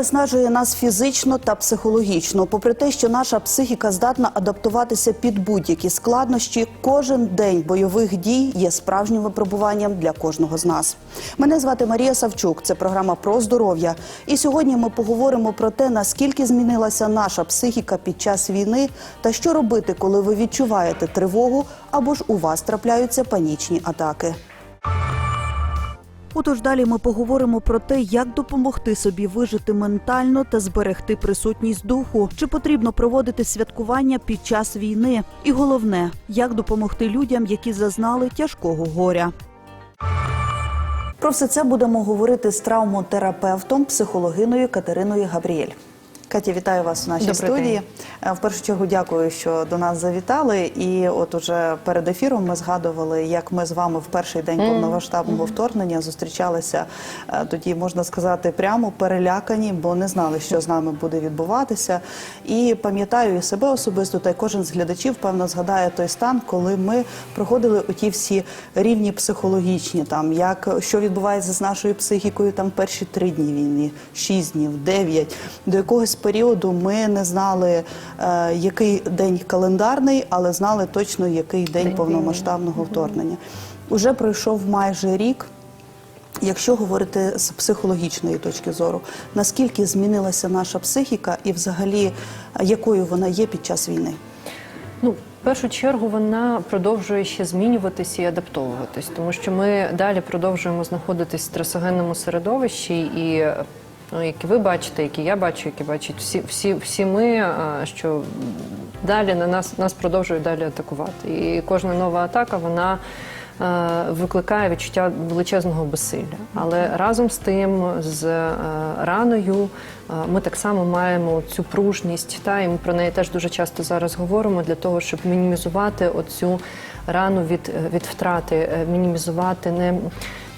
Виснажує нас фізично та психологічно. Попри те, що наша психіка здатна адаптуватися під будь-які складнощі, кожен день бойових дій є справжнім випробуванням для кожного з нас. Мене звати Марія Савчук. Це програма про здоров'я. І сьогодні ми поговоримо про те, наскільки змінилася наша психіка під час війни, та що робити, коли ви відчуваєте тривогу або ж у вас трапляються панічні атаки. Отож, далі ми поговоримо про те, як допомогти собі вижити ментально та зберегти присутність духу, чи потрібно проводити святкування під час війни, і головне, як допомогти людям, які зазнали тяжкого горя. Про все це будемо говорити з травмотерапевтом, психологиною Катериною Габріель. Катя, вітаю вас в нашій Добрий студії. день. Е, В першу чергу дякую, що до нас завітали. І от уже перед ефіром ми згадували, як ми з вами в перший день повномасштабного вторгнення зустрічалися. е, Тоді можна сказати, прямо перелякані, бо не знали, що з нами буде відбуватися. І пам'ятаю і себе особисто, та й кожен з глядачів певно згадає той стан, коли ми проходили оті всі рівні психологічні, там як що відбувається з нашою психікою там перші три дні війни, шість днів, дев'ять. До якогось періоду ми не знали, е, який день календарний, але знали точно, який день, День повномасштабного вторгнення. Уже пройшов майже рік. Якщо говорити з психологічної точки зору, наскільки змінилася наша психіка і взагалі е, якою вона є під час війни? Ну, в першу чергу вона продовжує ще змінюватися і адаптовуватись, тому що ми далі продовжуємо знаходитись в стресогенному середовищі, і ну, які ви бачите, які я бачу, які бачать всі, всі, всі ми, що далі на нас нас продовжують далі атакувати. І кожна нова атака, вона. е, Викликає відчуття величезного безсилля, але разом з тим, з е, раною, е, ми так само маємо цю пружність, та і ми про неї теж дуже часто зараз говоримо для того, щоб мінімізувати оцю рану від, від втрати, е, мінімізувати, не,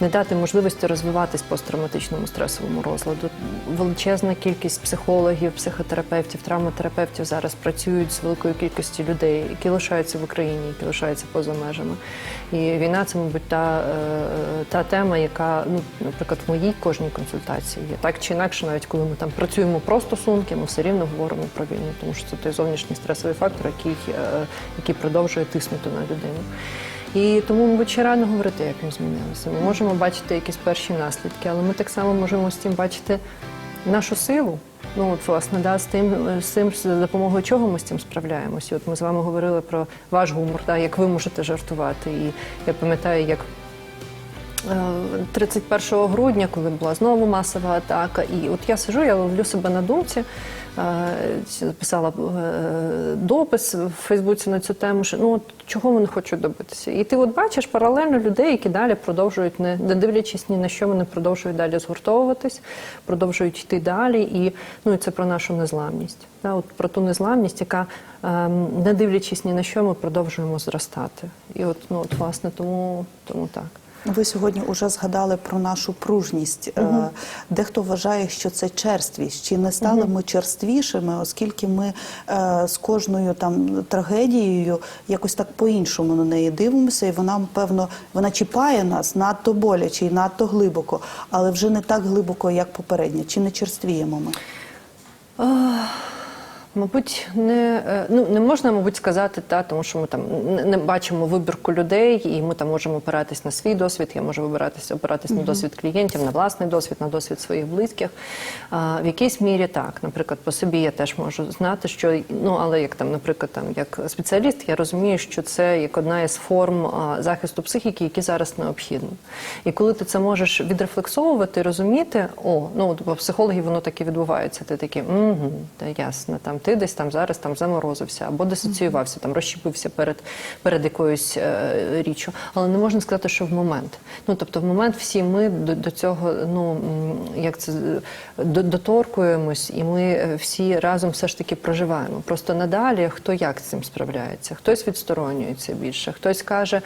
не дати можливості розвиватись посттравматичному стресовому розладу. Величезна кількість психологів, психотерапевтів, травматерапевтів зараз працюють з великою кількістю людей, які лишаються в Україні, які лишаються поза межами. І війна це, мабуть, та, е, та тема, яка, ну, наприклад, в моїй кожній консультації є. Так чи інакше, навіть коли ми там працюємо про стосунки, ми все рівно говоримо про війну, тому що це той зовнішній стресовий фактор, який, е, який продовжує тиснути на людину. І тому, мабуть, ще рано говорити, як ми змінилися. Ми можемо бачити якісь перші наслідки, але ми так само можемо з цим бачити нашу силу. Ну, от, власне, да, з тим, з тим, з допомогою чого ми з цим справляємося. От ми з вами говорили про ваш гумор, да, як ви можете жартувати. І я пам'ятаю, як е, 31 грудня, коли була знову масова атака, і от я сижу, я ловлю себе на думці. Е, Писала е, допис в Фейсбуці на цю тему, що ну от чого вони хочуть добитися. І ти от бачиш паралельно людей, які далі продовжують, не, не дивлячись ні на що, вони продовжують далі згуртовуватись, продовжують йти далі. І ну і це про нашу незламність. Да, от про ту незламність, яка ем, не дивлячись ні на що, ми продовжуємо зростати. І от ну от власне тому, тому так. Ви сьогодні вже згадали про нашу пружність. Е, Дехто вважає, що це черствість. Чи не стали ми черствішими, оскільки ми е, з кожною там трагедією якось так по-іншому на неї дивимося, і вона, певно, вона чіпає нас надто боляче і надто глибоко, але вже не так глибоко, як попередня. Чи не черствіємо ми? Мабуть, не, е, ну, не можна, мабуть, сказати, та, тому що ми там не, бачимо вибірку людей, і ми там можемо опиратись на свій досвід. Я можу вибиратися, опиратись на досвід клієнтів, на власний досвід, на досвід своїх близьких. А, в якійсь мірі так, наприклад, по собі я теж можу знати, що ну, але як там, наприклад, там як спеціаліст, я розумію, що це як одна із форм а, захисту психіки, які зараз необхідно. І коли ти це можеш відрефлексовувати, розуміти, о, ну бо психологів воно так і відбувається. Ти такий, угу, та ясно, там ти десь там зараз там заморозився або дисоціювався, там розщепився перед, перед якоюсь е, річчю. Але не можна сказати, що в момент. Ну тобто, в момент всі ми до, до цього, ну як це до- доторкуємось, і ми е, всі разом все ж таки проживаємо. Просто надалі хто як з цим справляється, хтось відсторонюється більше, хтось каже.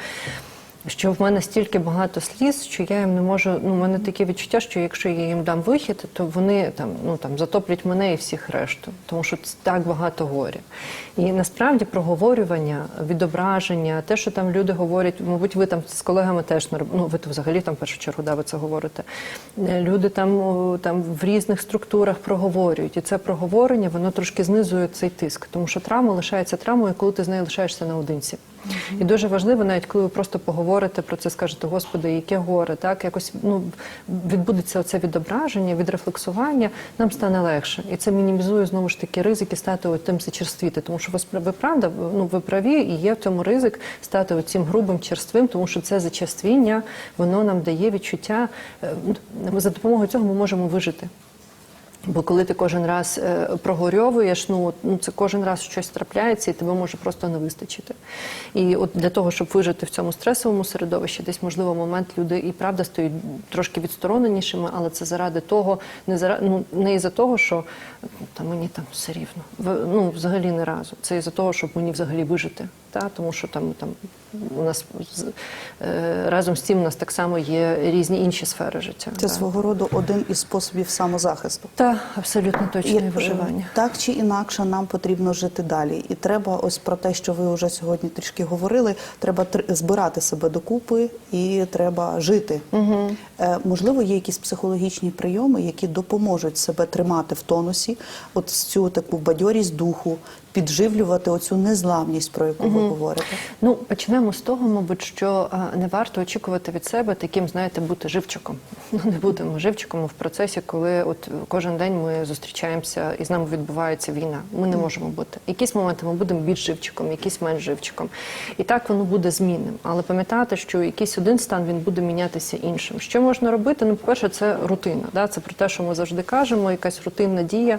Що в мене стільки багато сліз, що я їм не можу. Ну, у мене таке відчуття, що якщо я їм дам вихід, то вони там ну там затоплять мене і всіх решту, тому що це так багато горя. І насправді проговорювання, відображення, те, що там люди говорять, мабуть, ви там з колегами теж не ну, ви то взагалі там в першу чергу, да, ви це говорите. Е, Люди там, там в різних структурах проговорюють, і це проговорення воно трошки знизує цей тиск, тому що травма лишається травмою, коли ти з нею лишаєшся наодинці. І дуже важливо, навіть коли ви просто поговорите про це, скажете, Господи, яке горе, так якось ну відбудеться оце відображення, відрефлексування, нам стане легше, і це мінімізує знову ж таки ризики стати тим зачерствіти, тому що ви правда, ну ви праві, і є в цьому ризик стати оцим грубим черствим, тому що це зачерствіння, воно нам дає відчуття. е, За допомогою цього ми можемо вижити. Бо коли ти кожен раз е, прогорьовуєш, ну, ну це кожен раз щось трапляється, і тебе може просто не вистачити. І от для того, щоб вижити в цьому стресовому середовищі, десь можливо момент люди і правда стають трошки відстороненішими, але це заради того, не зара, ну не із-за того, що та мені там все рівно. Ну взагалі не разу. Це із-за того, щоб мені взагалі вижити. Та? Тому що там, там у нас е, разом з цим у нас так само є різні інші сфери життя. Це та. свого роду один із способів самозахисту. Та абсолютно точно і виживання. Так чи інакше нам потрібно жити далі. І треба ось про те, що ви вже сьогодні трішки говорили. Треба тр- збирати себе докупи і треба жити. Угу. Можливо, є якісь психологічні прийоми, які допоможуть себе тримати в тонусі, от цю таку бадьорість духу, підживлювати оцю незламність, про яку ви говорите. Ну почнемо з того, мабуть, що не варто очікувати від себе таким, знаєте, бути живчиком. Ну не будемо живчиком в процесі, коли от кожен день ми зустрічаємося і з нами відбувається війна. Ми не можемо бути. Якісь моменти ми будемо більш живчиком, якісь менш живчиком. І так воно буде змінним. Але пам'ятати, що якийсь один стан він буде мінятися іншим. Що можна робити? Ну, по-перше, це рутина. Да? Це про те, що ми завжди кажемо, якась рутинна дія.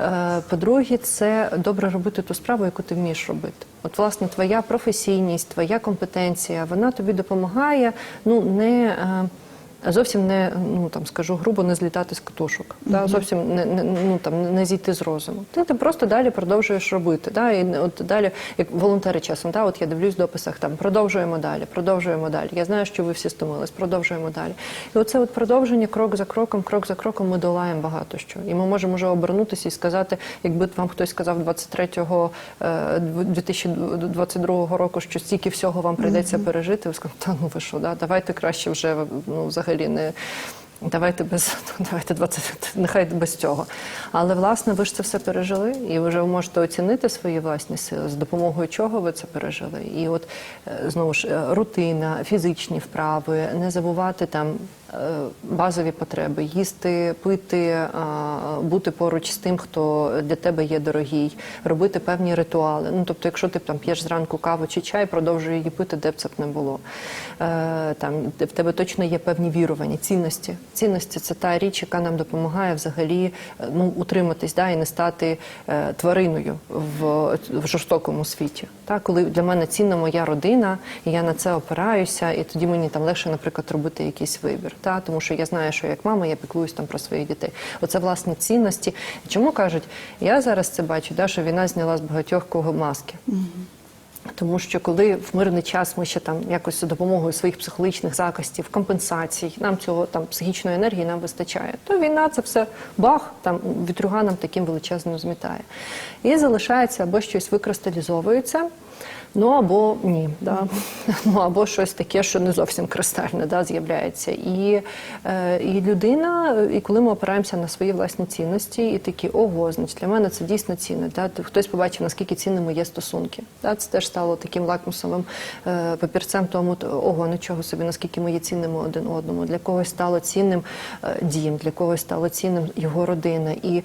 Е, По-друге, це добре робити ту справу, яку ти вмієш робити. От, власне, твоя професійність, твоя компетенція, вона тобі допомагає ну не. Е, Зовсім не ну там скажу грубо, не злітати з катушок, да, зовсім не, не ну там не зійти з розуму. Ти, ти просто далі продовжуєш робити. Да, і от далі, як волонтери часом, да, от я дивлюсь в дописах, там продовжуємо далі, продовжуємо далі. Я знаю, що ви всі стомились, продовжуємо далі. І оце от продовження крок за кроком, крок за кроком ми долаємо багато що. І ми можемо вже обернутися і сказати, якби вам хтось сказав 23-го е, 2022 року, що стільки всього вам прийдеться пережити, ви сказали, та ну ви що, да, давайте краще вже ну, взагалі не. Давайте без давайте 20, нехай без цього. Але власне ви ж це все пережили, і ви вже можете оцінити свої власні сили, з допомогою чого ви це пережили. І от е, знову ж е, рутина, фізичні вправи, не забувати там базові потреби, їсти, пити, бути поруч з тим, хто для тебе є дорогий, робити певні ритуали. Ну тобто, якщо ти там п'єш зранку каву чи чай, продовжуй її пити, де б це б не було. Е, Там в тебе точно є певні вірування, цінності. Цінності це та річ, яка нам допомагає взагалі е, ну утриматись, да, і не стати е, твариною в, в жорстокому світі. Та коли для мене цінна моя родина, і я на це опираюся, і тоді мені там легше, наприклад, робити якийсь вибір. Та тому що я знаю, що як мама я піклуюсь там про своїх дітей. Оце власне цінності. Чому кажуть, я зараз це бачу, да, що війна зняла з багатьох кого маски. Тому що коли в мирний час ми ще там якось за допомогою своїх психологічних закостів, компенсацій, нам цього там психічної енергії нам вистачає, то війна це все бах, там вітруга нам таким величезним змітає. І залишається або щось викристалізовується. Ну або ні, да. ну або щось таке, що не зовсім кристальне, да, з'являється. І, е, і людина, і коли ми опираємося на свої власні цінності, і такі ого, значить для мене це дійсно цінне. Да? Хтось побачив, наскільки цінними є стосунки. Да? Це теж стало таким лакмусовим е, папірцем, тому ого, нічого собі, наскільки ми є цінними один одному. Для когось стало цінним е, дім, для когось стало цінним його родина. І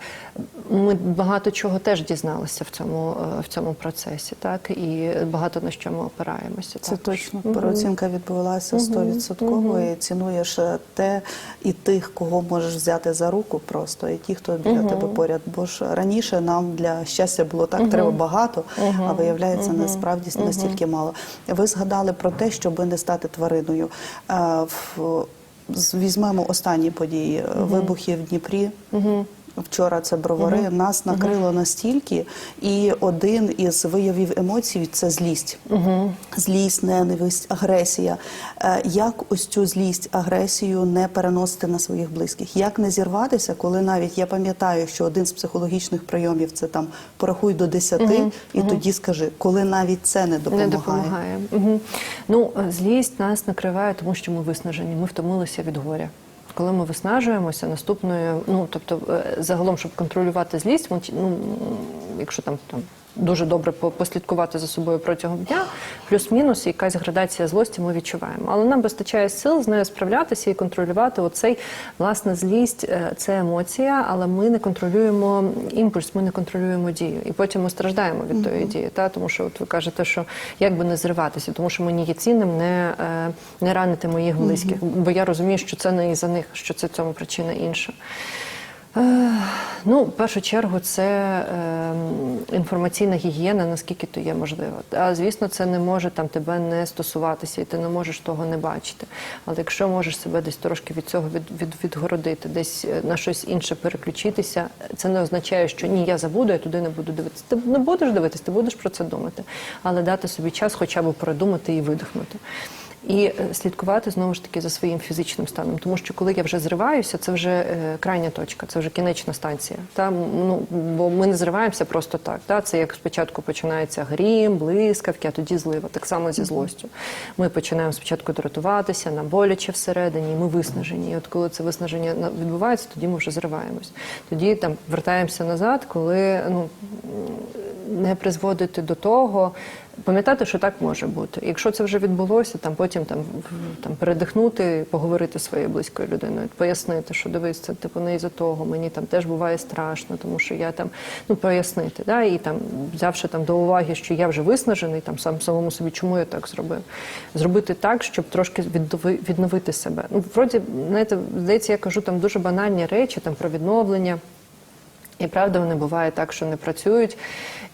ми багато чого теж дізналися в цьому, в цьому процесі, так і багато на що ми опираємося. Це так. точно переоцінка відбулася стовідсотково і цінуєш е, те і тих, кого можеш взяти за руку просто, і ті, хто біля тебе поряд. Бо ж раніше нам для щастя було так треба багато, а виявляється насправді настільки мало. Ви згадали про те, щоб не стати твариною. Е, Візьмемо останні події вибухи в Дніпрі. Вчора це бровари нас накрило настільки, і один із виявів емоцій це злість. Злість, ненависть, агресія. Е, Як ось цю злість, агресію не переносити на своїх близьких? Як не зірватися, коли навіть я пам'ятаю, що один з психологічних прийомів це там порахуй до 10 і тоді скажи, коли навіть це не допомагає. Не допомагає. Угу. Ну, е, злість нас накриває, тому що ми виснажені. Ми втомилися від горя. Коли ми виснажуємося, наступною, ну тобто, е, загалом, щоб контролювати злість, ну, якщо там, там дуже добре по- послідкувати за собою протягом дня, плюс-мінус якась градація злості ми відчуваємо. Але нам вистачає сил з нею справлятися і контролювати оцей власне злість, е, це емоція, але ми не контролюємо імпульс, ми не контролюємо дію. І потім ми страждаємо від тої дії. Та? Тому що от ви кажете, що як би не зриватися, тому що мені є цінним не, е, не ранити моїх близьких, бо я розумію, що це не із-за них, що це в цьому причина інша. Ну, в першу чергу, це е, інформаційна гігієна, наскільки то є можливо. А звісно, це не може там тебе не стосуватися, і ти не можеш того не бачити. Але якщо можеш себе десь трошки від цього від, від, відгородити, десь е, на щось інше переключитися, це не означає, що ні, я забуду, я туди не буду дивитися. Ти не будеш дивитися, ти будеш про це думати, але дати собі час, хоча б передумати і видихнути. І е, слідкувати знову ж таки за своїм фізичним станом, тому що коли я вже зриваюся, це вже е, крайня точка, це вже кінечна станція. Та ну бо ми не зриваємося просто так. Та це як спочатку починається грім, блискавки, а тоді злива. Так само зі злостю. Ми починаємо спочатку дратуватися, нам боляче всередині, ми виснажені. І от коли це виснаження на- відбувається, тоді ми вже зриваємось. Тоді там вертаємося назад, коли ну не призводити до того, пам'ятати, що так може бути. Якщо це вже відбулося, там потім там, там передихнути, поговорити зі своєю близькою людиною, пояснити, що дивись, це типу не із-за того, мені там теж буває страшно, тому що я там ну пояснити, да, і там взявши там до уваги, що я вже виснажений, там сам самому собі, чому я так зробив, зробити так, щоб трошки віднови- відновити себе. Ну, вроді, знаєте, здається, я кажу там дуже банальні речі, там про відновлення. І правда, вони буває так, що не працюють,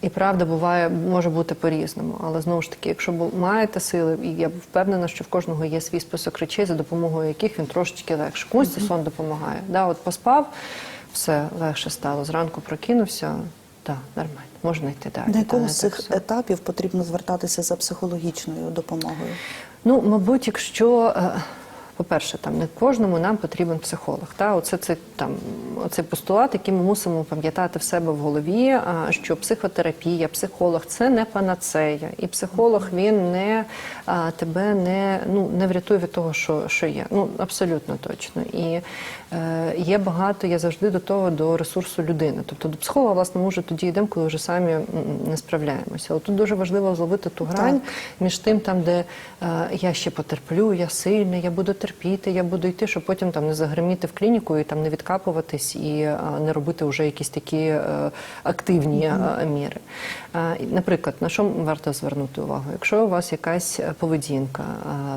і правда буває, може бути по-різному. Але знову ж таки, якщо маєте сили, і я впевнена, що в кожного є свій список речей, за допомогою яких він трошечки легше. Комусь це сон допомагає. Да, от поспав, все легше стало. Зранку прокинувся, так, нормально, можна йти далі. На якому з цих етапів потрібно звертатися за психологічною допомогою? Ну, мабуть, якщо. По-перше, там не кожному нам потрібен психолог. Та оце це там оцей постулат, який ми мусимо пам'ятати в себе в голові. а, Що психотерапія, психолог це не панацея, і психолог він не а, тебе не ну не врятує від того, що, що є. Ну абсолютно точно. І е, є багато. Я завжди до того до ресурсу людини. Тобто до психолога, власне, може тоді йдемо, коли вже самі не справляємося. Але тут дуже важливо зловити ту грань між тим, там, де е, я ще потерплю, я сильний, я буду терпіти, я буду йти, щоб потім там не загриміти в клініку і там не відкапуватись і е, не робити вже якісь такі е, активні е, міри. Наприклад, на що варто звернути увагу? Якщо у вас якась поведінка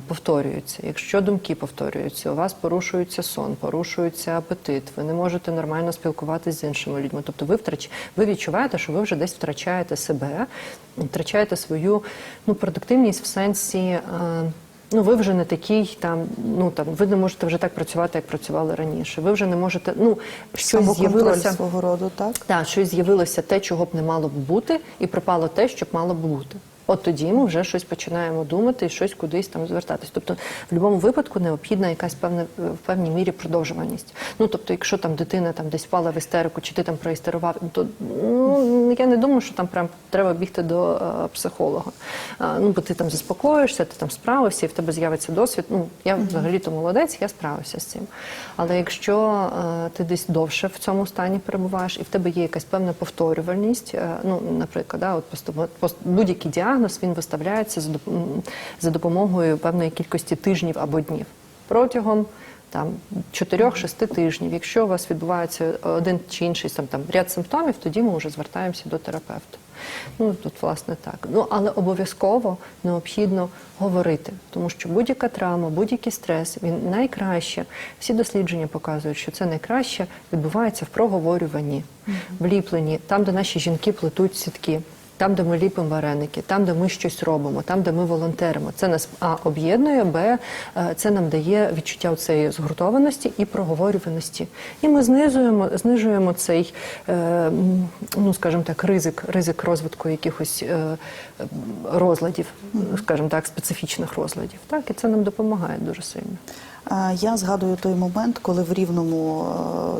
повторюється, якщо думки повторюються, у вас порушується сон, порушується апетит, ви не можете нормально спілкуватися з іншими людьми. Тобто ви втрач... ви відчуваєте, що ви вже десь втрачаєте себе, втрачаєте свою ну, продуктивність в сенсі. Ну, ви вже не такий там, ну там ви не можете вже так працювати, як працювали раніше. Ви вже не можете. Ну щось з'явилося свого роду, так? так, щось з'явилося те, чого б не мало б бути, і пропало те, що б мало б бути. От тоді ми вже щось починаємо думати і щось кудись там звертатись. Тобто, в будь-якому випадку необхідна якась певна в певній мірі продовжуваність. Ну тобто, якщо там дитина там десь впала в істерику, чи ти там проістерував, то ну я не думаю, що там прям треба бігти до е, психолога. А, ну бо ти там заспокоїшся, ти там справився, і в тебе з'явиться досвід. Ну я взагалі то молодець, я справився з цим. Але якщо е, ти десь довше в цьому стані перебуваєш, і в тебе є якась певна повторювальність, е, ну наприклад, да, от пост- будь-який діагноз він виставляється за допомогою певної кількості тижнів або днів протягом. Там 4-6 тижнів. Якщо у вас відбувається один чи інший сам там ряд симптомів, тоді ми вже звертаємося до терапевта. Ну тут власне так. Ну але обов'язково необхідно говорити, тому що будь-яка травма, будь-який стрес він найкраще. Всі дослідження показують, що це найкраще відбувається в проговорюванні, в ліпленні, там, де наші жінки плетуть сітки. Там, де ми ліпимо вареники, там, де ми щось робимо, там, де ми волонтеримо. Це нас а об'єднує, б е, це нам дає відчуття цієї згуртованості і проговорюваності. І ми знижуємо, знижуємо цей, е, ну скажімо так, ризик, ризик розвитку якихось е, розладів, скажімо так, специфічних розладів. Так, і це нам допомагає дуже сильно. Я згадую той момент, коли в Рівному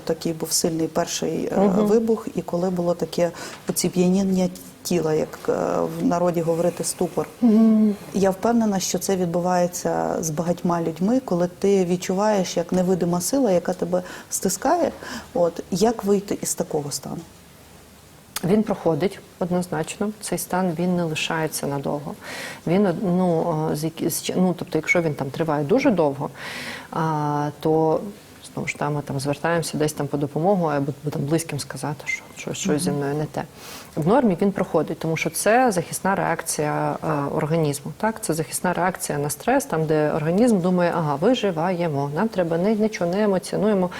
такий був сильний перший е, вибух, і коли було таке оціп'яніння тіла, як е, в народі говорити ступор. Я впевнена, що це відбувається з багатьма людьми, коли ти відчуваєш як невидима сила, яка тебе стискає. От як вийти із такого стану? Він проходить однозначно. Цей стан він не лишається надовго. Він ну, е, з ну тобто, якщо він там триває дуже довго, то знову ж там ми там звертаємося десь там по допомогу, або там близьким сказати, що щось, щось зі мною не те. В нормі він проходить, тому що це захисна реакція е, організму. Так, це захисна реакція на стрес, там де організм думає, ага, виживаємо, нам треба не нічого не емоціонуємо.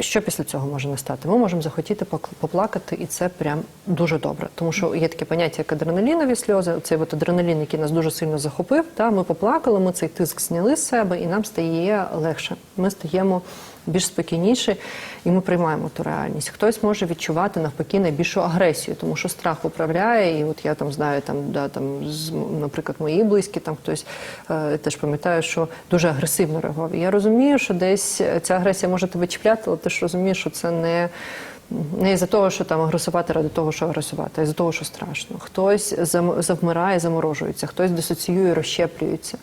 Що після цього може настати? Ми можемо захотіти поплакати, і це прям дуже добре. Тому що є таке поняття, як адреналінові сльози. Цей от адреналін, який нас дуже сильно захопив. Та ми поплакали, ми цей тиск зняли з себе, і нам стає легше. Ми стаємо більш спокійніші, і ми приймаємо ту реальність. Хтось може відчувати навпаки найбільшу агресію, тому що страх управляє. І от я там знаю, там да там з наприклад, мої близькі, там хтось е, теж пам'ятаю, що дуже агресивно реагував. Я розумію, що десь ця агресія може тебе чіпляти, але ти ж розумієш, що це не. Не із-за того, що там агресувати ради того, що агресувати, а із-за того, що страшно. Хтось завмирає, заморожується, хтось дисоціює, розщеплюється.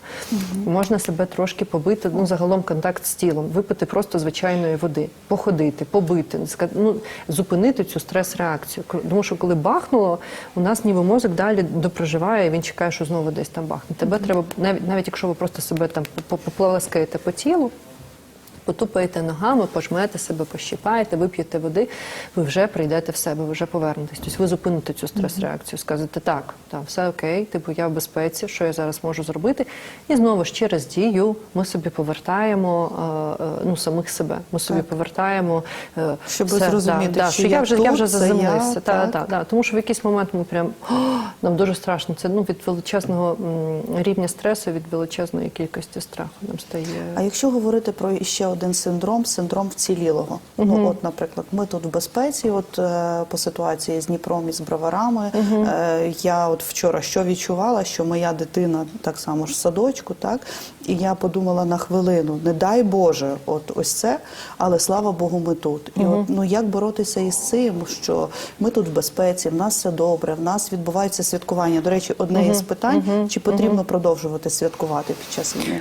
Можна себе трошки побити, ну загалом контакт з тілом, випити просто звичайної води, походити, побити, ну, зупинити цю стрес-реакцію. Тому що коли бахнуло, у нас ніби мозок далі допроживає, і він чекає, що знову десь там бахне. Тебе треба, навіть, навіть якщо ви просто себе там по- поплескаєте по тілу, потупаєте ногами, пожмете себе, пощипаєте, вип'єте води, ви вже прийдете в себе, ви вже повернетесь. Тобто ви зупините цю стрес-реакцію, скажете так, так, все окей, типу я в безпеці, що я зараз можу зробити. І знову ж через дію ми собі повертаємо е, е, ну, самих себе. Ми собі повертаємо е, Щоби все, зрозуміти, да, да, що я я вже я вже заземлився. я, Та, так. та, та. Тому що в якийсь момент ми прям «О, нам дуже страшно. Це ну від величезного рівня стресу, від величезної кількості страху нам стає. А якщо говорити про ще один синдром, синдром вцілілого. Ну, от, наприклад, ми тут в безпеці, от е, по ситуації з Дніпром і з броварами. Е, я от вчора що відчувала, що моя дитина так само ж в садочку, так і я подумала на хвилину, не дай Боже, от ось це, але слава Богу, ми тут. І от ну як боротися із цим, що ми тут в безпеці, в нас все добре, в нас відбуваються святкування. До речі, одне із питань, чи потрібно продовжувати святкувати під час війни?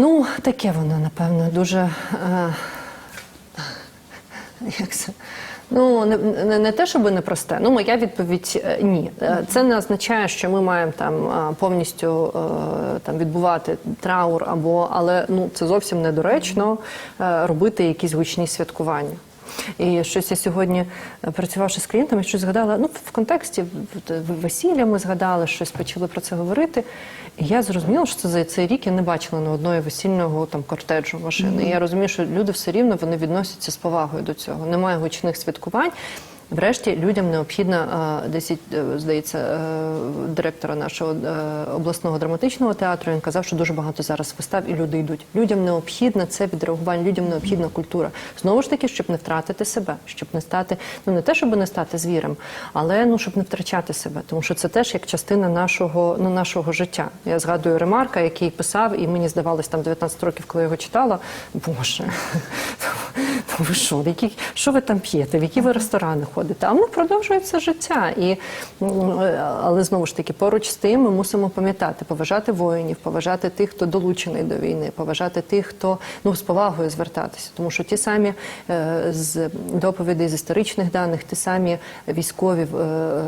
Ну, таке воно, напевно, дуже. Е, як це? Ну, не, не, не те, щоб непросте. Ну, моя відповідь е, ні. Е, Це не означає, що ми маємо там е, повністю там відбувати траур або, але ну це зовсім недоречно робити якісь гучні святкування. І щось я сьогодні, е, працювавши з клієнтами, щось згадала. Ну, в контексті весілля ми згадали, щось почали про це говорити. І я зрозуміла, що це за цей рік я не бачила на одної весільного там кортежу машини. І я розумію, що люди все рівно вони відносяться з повагою до цього. Немає гучних святкувань. Врешті людям необхідно е, десь, е, здається, е, директора нашого обласного драматичного театру. Він казав, що дуже багато зараз вистав і люди йдуть. Людям необхідно це відреагування, людям необхідна культура. Знову ж таки, щоб не втратити себе, щоб не стати, ну не те, щоб не стати звірем, але ну щоб не втрачати себе, тому що це теж як частина нашого ну нашого життя. Я згадую ремарка, який писав, і мені здавалось там 19 років, коли я його читала. Боже, ви що, в які, що ви там п'єте, в які ви ресторани ходите? А воно продовжується життя. І, але знову ж таки, поруч з тим ми мусимо пам'ятати, поважати воїнів, поважати тих, хто долучений до війни, поважати тих, хто ну, з повагою звертатися. Тому що ті самі е, з доповідей з історичних даних, ті самі військові. е,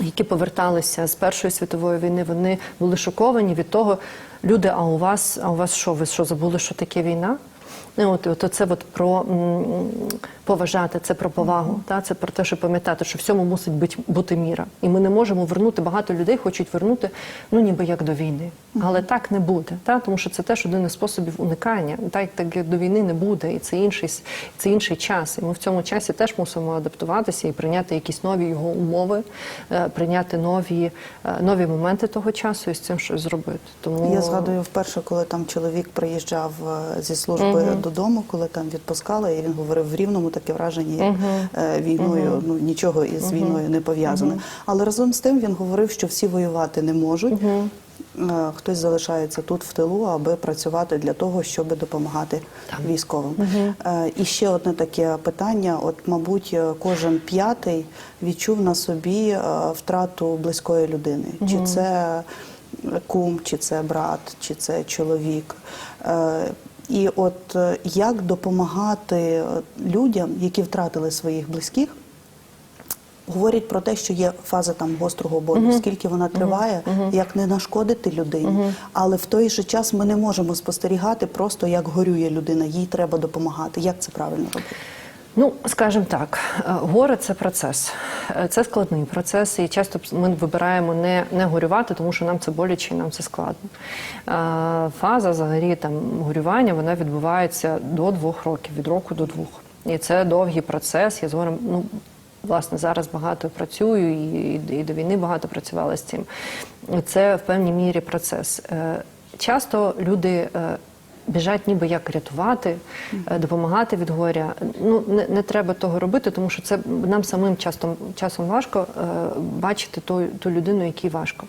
які поверталися з Першої світової війни, вони були шоковані від того, люди, а у вас, а у вас що, ви що забули, що таке війна? Ну, От, от це от про поважати, це про повагу. Та? Це про те, що пам'ятати, що всьому мусить бути, бути міра. І ми не можемо вернути, багато людей хочуть вернути, ну ніби як до війни. Але так не буде, та? тому що це теж один із способів уникання. Так, так як до війни не буде, і це інший, це інший час. І ми в цьому часі теж мусимо адаптуватися і прийняти якісь нові його умови, е, прийняти нові, е, нові моменти того часу і з цим щось зробити. Тому Я згадую вперше, коли там чоловік приїжджав е, зі служби додому, коли там відпускали, і він говорив в рівному таке враження, як е, війною ну нічого із війною не пов'язане. Але разом з тим він говорив, що всі воювати не можуть. Е, Хтось залишається тут в тилу, аби працювати для того, щоб допомагати військовим. Е, І ще одне таке питання: от, мабуть, кожен п'ятий відчув на собі втрату близької людини. Чи це кум, чи це брат, чи це чоловік. І от е, як допомагати е, людям, які втратили своїх близьких, говорять про те, що є фаза там гострого болю, скільки вона триває, як не нашкодити людині. Але в той же час ми не можемо спостерігати просто як горює людина, їй треба допомагати. Як це правильно робити? Ну, скажімо так, е, горе це процес, Е, це складний процес, і часто ми вибираємо не, не горювати, тому що нам це боляче і нам це складно. Е, Фаза взагалі там горювання вона відбувається до двох років, від року до двох. І це довгий процес. Я з горем, ну власне зараз багато працюю і, і, до війни багато працювала з цим. Це в певній мірі процес. Часто люди. Біжать ніби як рятувати, е, допомагати від горя. Ну не, не треба того робити, тому що це нам самим часто часом важко е, бачити ту, ту людину, якій важко.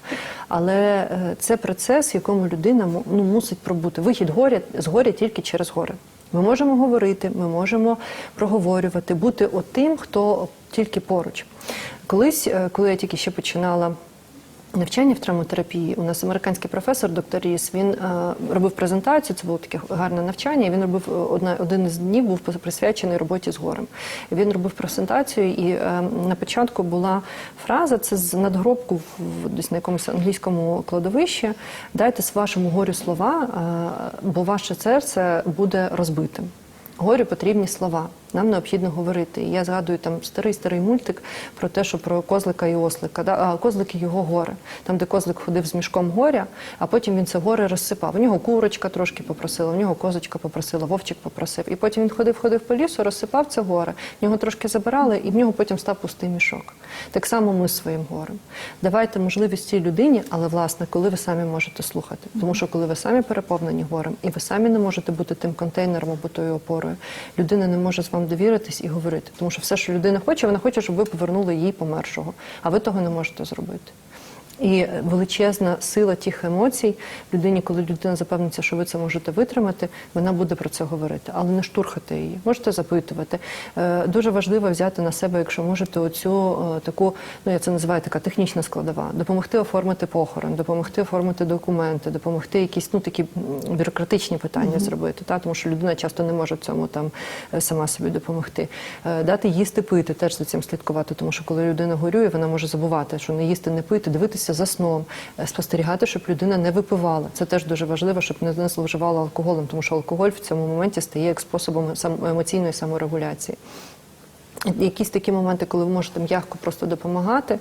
Але е, це процес, в якому людина ну, мусить пробути. Вихід горя з горя тільки через горе. Ми можемо говорити, ми можемо проговорювати, бути отим, хто тільки поруч. Колись, е, коли я тільки ще починала. Навчання в травматерапії у нас американський професор, доктор Ріс, він е, робив презентацію. Це було таке гарне навчання. і Він робив е, одна один із днів був присвячений роботі з горем. Він робив презентацію, і е, на початку була фраза: це з надгробку в десь на якомусь англійському кладовищі. Дайте з вашому горю слова, е, бо ваше серце буде розбитим. Горю потрібні слова. Нам необхідно говорити. І я згадую там старий старий мультик про те, що про козлика і ослика. Да? А козлик і його горе. Там, де козлик ходив з мішком горя, а потім він це горе розсипав. У нього курочка трошки попросила, у нього козочка попросила, вовчик попросив. І потім він ходив, ходив по лісу, розсипав це горе. В нього трошки забирали, і в нього потім став пустий мішок. Так само ми з своїм горем. Давайте можливість цій людині, але власне, коли ви самі можете слухати. Тому що коли ви самі переповнені горем, і ви самі не можете бути тим контейнером або тою опорою, людина не може з вами довіритись і говорити. Тому що все, що людина хоче, вона хоче, щоб ви повернули їй помершого, а ви того не можете зробити. І величезна сила тих емоцій людині, коли людина запевниться, що ви це можете витримати, вона буде про це говорити, але не штурхати її. Можете запитувати. Е, Дуже важливо взяти на себе, якщо можете, оцю е, таку, ну я це називаю така технічна складова, допомогти оформити похорон, допомогти оформити документи, допомогти якісь ну такі бюрократичні питання зробити. Та тому що людина часто не може в цьому там е, сама собі допомогти. Дати їсти пити, теж за цим слідкувати, тому що коли людина горює, вона може забувати, що не їсти, не пити, дивитися за сном, е, спостерігати, щоб людина не випивала. Це теж дуже важливо, щоб не зловживала алкоголем, тому що алкоголь в цьому моменті стає як способом емоційної саморегуляції. Якісь такі моменти, коли ви можете м'яко просто допомагати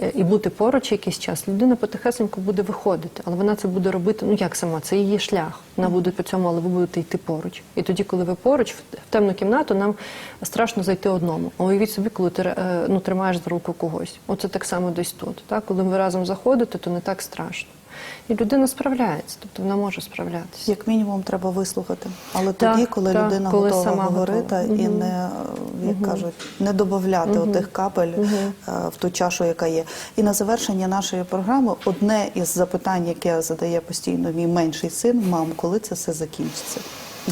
е, і бути поруч якийсь час, людина потихесенько буде виходити, але вона це буде робити, ну як сама, це її шлях. Вона буде по цьому, але ви будете йти поруч. І тоді, коли ви поруч, в темну кімнату, нам страшно зайти одному. А уявіть собі, коли ти е, ну, тримаєш за руку когось. Оце так само десь тут. Так? Коли ви разом заходите, то не так страшно. І людина справляється, тобто вона може справлятися. Як мінімум, треба вислухати. Але Так, тоді, коли так, людина коли готова сама говорити готова. і не, як як кажуть, не додати отих капель е, в ту чашу, яка є. І на завершення нашої програми одне із запитань, яке задає постійно мій менший син, мам, коли це все закінчиться?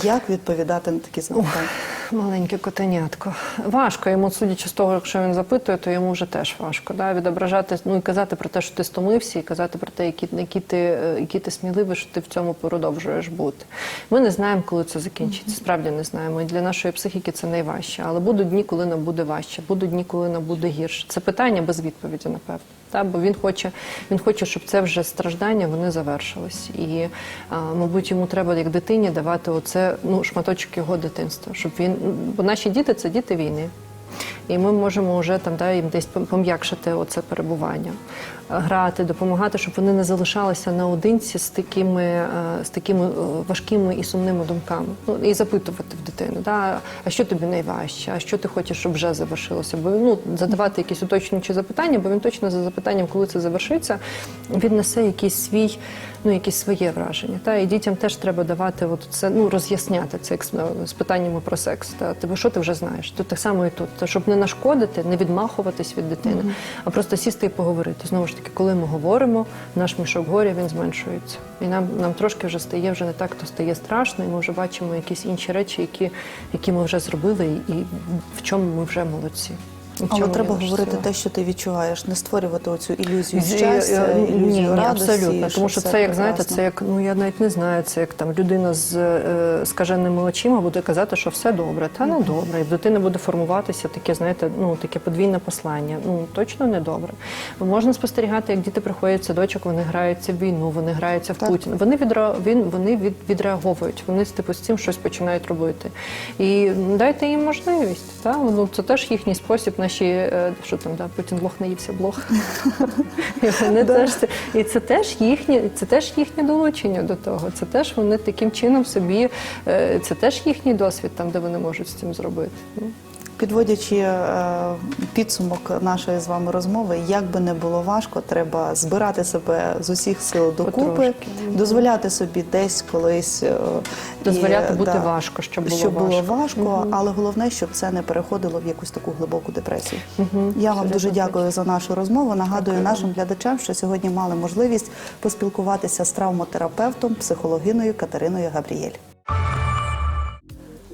Як відповідати на такі запитання? маленьке котенятко. Важко йому, судячи з того, якщо він запитує, то йому вже теж важко. Да? Відображати, ну і казати про те, що ти стомився, і казати про те, які, які, ти, е, які ти сміливий, що ти в цьому продовжуєш бути. Ми не знаємо, коли це закінчиться. Справді не знаємо. І для нашої психіки це найважче. Але будуть дні, коли нам буде важче, будуть дні, коли нам буде гірше. Це питання без відповіді, напевно. Та, бо він хоче, він хоче, щоб це вже страждання вони завершились. І, а, мабуть, йому треба як дитині давати оце ну, шматочок його дитинства, щоб він. Бо наші діти це діти війни. І ми можемо вже там да, їм десь пом- пом'якшити оце перебування, грати, допомагати, щоб вони не залишалися наодинці з такими, е, з такими е, важкими і сумними думками. Ну і запитувати в дитини, да, а що тобі найважче, а що ти хочеш, щоб вже завершилося? Бо ну задавати якісь уточнюючі запитання, бо він точно за запитанням, коли це завершиться, він несе якийсь свій, ну якесь своє враження. Та і дітям теж треба давати от це, ну роз'ясняти це як з- питаннями про секс. Та тебе що ти вже знаєш? Тут так само і тут, Та, щоб не нашкодити, не відмахуватись від дитини, а просто сісти і поговорити. Знову ж таки, коли ми говоримо, наш мішок горя він зменшується, і нам, нам трошки вже стає вже не так, то стає страшно, і ми вже бачимо якісь інші речі, які, які ми вже зробили, і в чому ми вже молодці. Але треба говорити те, що ти відчуваєш, не створювати оцю ілюзію щастя, е, е, ілюзію ні, радості. абсолютно. Тому що це, як знаєте, це як ну я навіть не знаю, це як там людина з е, скаженими очима буде казати, що все добре, та не добре. І в дитини буде формуватися таке, знаєте, ну таке подвійне послання. Ну точно не добре. Можна спостерігати, як діти приходять в садочок, вони граються в війну, вони граються в Так. Путіна. Вони відра... він вони від... відреаговують. Вони типу з цим щось починають робити. І дайте їм можливість. Та ну це теж їхній спосіб. Наші е, що там да Путін лох наївся блох. І вони теж це і це теж їхнє, це теж їхнє долучення до того. Це теж вони таким чином собі, е, це теж їхній досвід, там де вони можуть з цим зробити. Підводячи е, підсумок нашої з вами розмови, як би не було важко, треба збирати себе з усіх сил докупи, Потрошки. дозволяти собі десь колись е, Дозволяти і, бути важко, щоб було щоб було важко. важко, але головне, щоб це не переходило в якусь таку глибоку депресію. Я вам дуже дякую за нашу розмову. Нагадую Дякую нашим глядачам, що сьогодні мали можливість поспілкуватися з травмотерапевтом, психологиною Катериною Габрієль.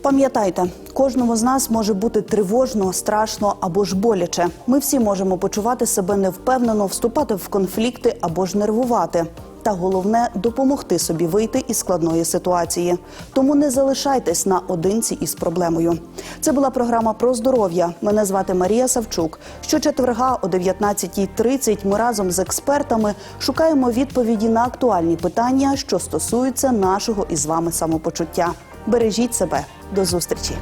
Пам'ятайте, кожному з нас може бути тривожно, страшно або ж боляче. Ми всі можемо почувати себе невпевнено, вступати в конфлікти або ж нервувати. Та головне допомогти собі вийти із складної ситуації. Тому не залишайтесь наодинці із проблемою. Це була програма про здоров'я. Мене звати Марія Савчук. Щочетверга о 19.30 ми разом з експертами шукаємо відповіді на актуальні питання, що стосуються нашого із вами самопочуття. Бережіть себе. До зустрічі.